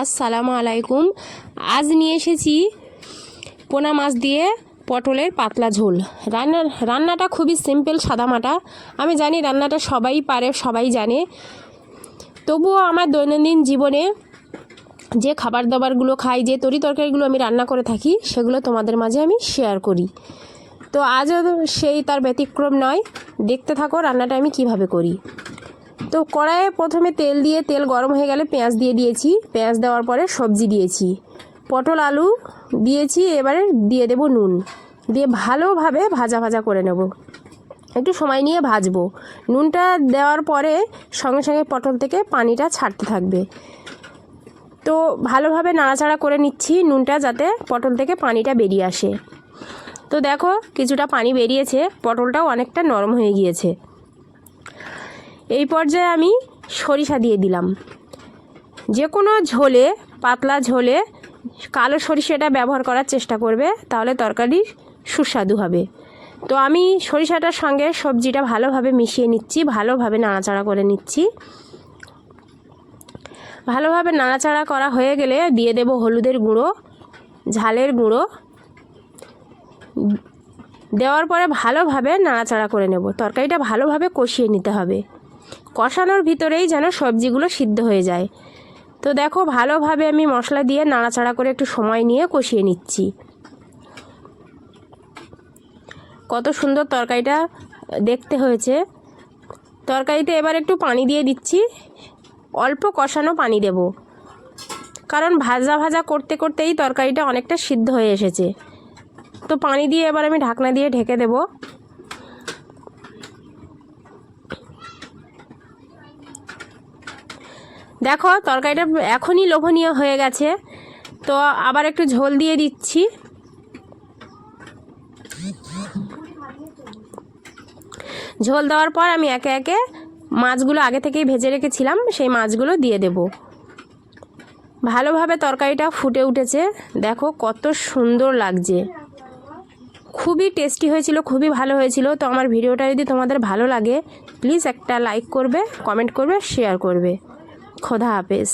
আসসালামু আলাইকুম। আজ নিয়ে এসেছি পোনা মাছ দিয়ে পটলের পাতলা ঝোল। রান্না, রান্নাটা খুবই সিম্পল সাদামাটা আমি জানি রান্নাটা সবাই পারে, সবাই জানে। তবুও আমার দৈনন্দিন জীবনে যে খাবার দাবারগুলো খাই, যে তরি তরকারিগুলো আমি রান্না করে থাকি, সেগুলো তোমাদের মাঝে আমি শেয়ার করি। তো আজও সেই তার ব্যতিক্রম নয়। দেখতে থাকো রান্নাটা আমি কীভাবে করি। তো কড়াইয়ে প্রথমে তেল দিয়ে তেল গরম হয়ে গেলে পেঁয়াজ দিয়ে দিয়েছি। পেঁয়াজ দেওয়ার পরে সবজি দিয়েছি। পটল, আলু দিয়েছি, এবারে দিয়ে দেব নুন। দিয়ে ভালোভাবে ভাজা ভাজা করে নেব। একটু সময় নিয়ে ভাজবো। নুনটা দেওয়ার পরে সঙ্গে সঙ্গে পটল থেকে পানিটা ছাড়তে থাকবে। তো ভালোভাবে নাড়াচাড়া করে নিচ্ছি নুনটা যাতে পটল থেকে পানিটা বেরিয়ে আসে। তো দেখো কিছুটা পানি বেরিয়েছে, পটলটাও অনেকটা নরম হয়ে গিয়েছে। এই পর্যায়ে আমি সরিষা দিয়ে দিলাম। যে কোনো ঝোলে, পাতলা ঝোলে কালো সরিষাটা ব্যবহার করার চেষ্টা করবে, তাহলে তরকারি সুস্বাদু হবে। তো আমি সরিষাটার সঙ্গে সবজিটা ভালোভাবে মিশিয়ে নিচ্ছি, ভালোভাবে নাড়াচাড়া করে নিচ্ছি। ভালোভাবে নাড়াচাড়া করা হয়ে গেলে দিয়ে দেব হলুদের গুঁড়ো, ঝালের গুঁড়ো। দেওয়ার পরে ভালোভাবে নাড়াচাড়া করে নেব। তরকারিটা ভালোভাবে কষিয়ে নিতে হবে। কষানোর ভিতরেই যেন সবজিগুলো সিদ্ধ হয়ে যায়। তো দেখো, ভালোভাবে আমি মশলা দিয়ে নাড়াচাড়া করে একটু সময় নিয়ে কষিয়ে নিচ্ছি। কত সুন্দর তরকারিটা দেখতে হয়েছে। তরকারিতে এবার একটু পানি দিয়ে দিচ্ছি। অল্প কষানো পানি দেব। কারণ ভাজা ভাজা করতে করতেই তরকারিটা অনেকটা সিদ্ধ হয়ে এসেছে। তো পানি দিয়ে এবার আমি ঢাকনা দিয়ে ঢেকে দেবো। দেখো, তরকারিটা এখনই লোভনীয় হয়ে গেছে। তো আবার একটু ঝোল দিয়ে দিচ্ছি। ঝোল দেওয়ার পর আমি একে একে মাছগুলো আগে থেকেই ভেজে রেখেছিলাম, সেই মাছগুলো দিয়ে দেব। ভালোভাবে তরকারিটা ফুটে উঠেছে। দেখো কত সুন্দর লাগছে। খুবই টেস্টি হয়েছিল, খুবই ভালো হয়েছিল। তো আমার ভিডিওটা যদি তোমাদের ভালো লাগে, প্লিজ একটা লাইক করবে, কমেন্ট করবে, শেয়ার করবে। খোদা হাফেজ।